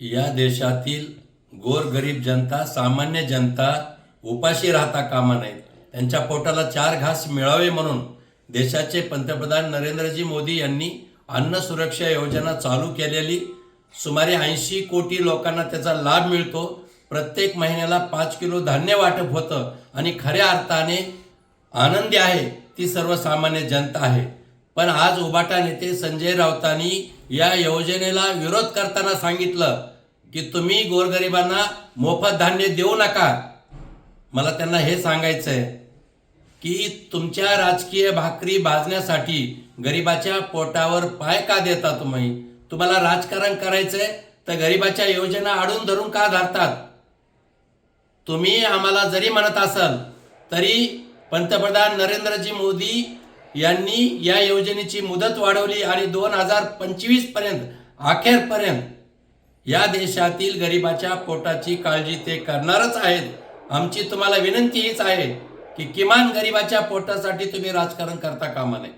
या देशातील गोरगरीब जनता सामान्य जनता उपाशी राहता कामा नयेत त्यांच्या पोटाला चार घास मिळावे म्हणून देशाचे पंतप्रधान नरेंद्रजी मोदी यांनी अन्न सुरक्षा योजना चालू केलेली. सुमारे ऐंशी कोटी लोकांना त्याचा लाभ मिळतो. प्रत्येक महिन्याला पाच किलो धान्य वाटप होतं आणि खऱ्या अर्थाने आनंदी आहे ती सर्वसामान्य जनता आहे. पण आज उबाटा नेते संजय राऊतांनी या योजनेला विरोध करताना सांगितलं की तुम्ही गोरगरिबांना मोफत धान्य देऊ नका. मला त्यांना हे सांगायचं आहे की तुमच्या राजकीय भाकरी भाजण्यासाठी गरिबाच्या पोटावर पाय का देता तुम्ही? तुम्हाला राजकारण करायचंय तर गरिबाच्या योजना आडून धरून का धरतात? तुम्ही आम्हाला जरी म्हणत असाल तरी पंतप्रधान नरेंद्रजी मोदी यांनी या योजनेची मुदत वाढवली आणि दोन हजार पंचवीसपर्यंत अखेरपर्यंत या देशातील गरिबाच्या पोटाची काळजी ते करणारच आहेत. आमची तुम्हाला विनंती हीच आहे की किमान गरिबाच्या पोटासाठी तुम्ही राजकारण करता कामा नये.